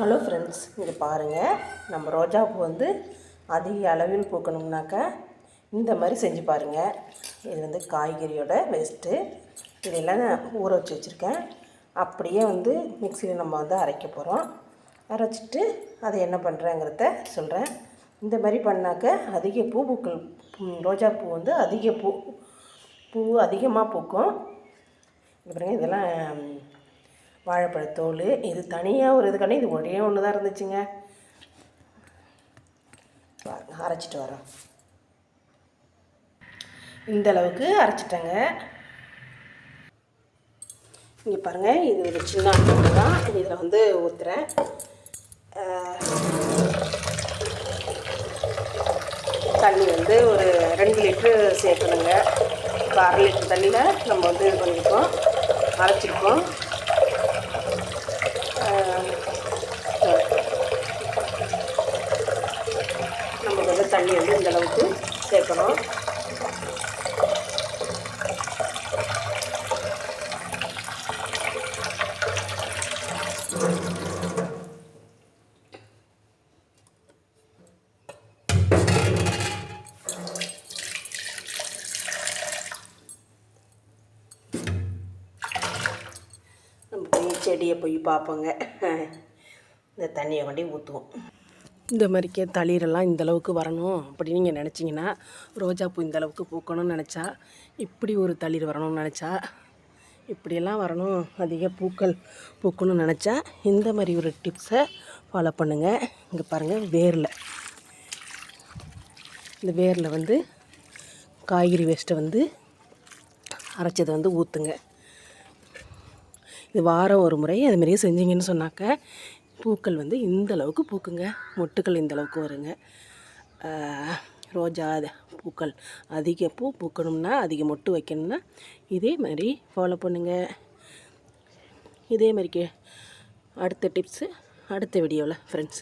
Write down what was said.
Hello friends இங்கே பாருங்கள் நம்ம ரோஜா பூ வந்து அதிக அளவில் பூக்கணும்னாக்கா இந்த மாதிரி செஞ்சு பாருங்கள் இது வந்து காய்கறியோட வேஸ்ட்டு இதெல்லாம் நான் ஊற வச்சு வச்சுருக்கேன். அப்படியே வந்து மிக்சியில் நம்ம வந்து அரைக்க போகிறோம் அரைச்சிட்டு அதை என்ன பண்ணுறேங்கிறத சொல்கிறேன் இந்த மாதிரி பண்ணாக்க அதிக பூ பூக்கள் ரோஜா பூ வந்து அதிக பூ பூ அதிகமாக பூக்கும். இங்க இதெல்லாம் வாழைப்பழத்தோல் இது தனியாக ஒரு இதுக்கான இது ஒரே ஒன்று தான் இருந்துச்சுங்க. பாருங்க, அரைச்சிட்டு வரோம். இந்த அளவுக்கு அரைச்சிட்டேங்க. இங்கே பாருங்கள் இது ஒரு சின்ன அமௌண்ட் தான். இதில் வந்து ஊற்றுறேன் தண்ணி வந்து ஒரு ரெண்டு லிட்ரு சேர்க்கணுங்க. இப்போ அரை லிட்டர் தண்ணியில் நம்ம வந்து இது பண்ணியிருக்கோம். அரைச்சிருக்கோம். தண்ணி வந்து இந்த அளவுக்கு சேர்க்கணும். நம்ம போய் செடியை போய் பார்ப்போங்க. இந்த தண்ணியை கொண்டு ஊற்றுவோம் இந்த மாதிரிக்கே தளிரெல்லாம் இந்தளவுக்கு வரணும் அப்படின்னு நீங்கள் நினச்சிங்கன்னா ரோஜாப்பூ இந்தளவுக்கு பூக்கணும்னு நினச்சா இப்படி ஒரு தளிர் வரணும்னு நினச்சா இப்படியெல்லாம் வரணும் அதிக பூக்கள் பூக்கணும்னு நினச்சா இந்த மாதிரி ஒரு டிப்ஸை ஃபாலோ பண்ணுங்கள் இங்கே பாருங்கள் வேரில். இந்த வேரில் வந்து காய்கறி வேஸ்ட்டை வந்து அரைச்சதை வந்து ஊற்றுங்க இது வாரம் ஒரு முறை அது மாதிரியே செஞ்சீங்கன்னு சொன்னாக்க பூக்கள் வந்து இந்த அளவுக்கு பூக்குங்க. மொட்டுக்கள் இந்த அளவுக்கு வருங்க. ரோஜா பூக்கள் அதிக பூ பூக்கணும்னா அதிக மொட்டு வைக்கணும்னா இதே மாதிரி ஃபாலோ பண்ணுங்கள் இதே மாதிரிக்கு அடுத்த டிப்ஸு அடுத்த வீடியோவில் ஃப்ரெண்ட்ஸ்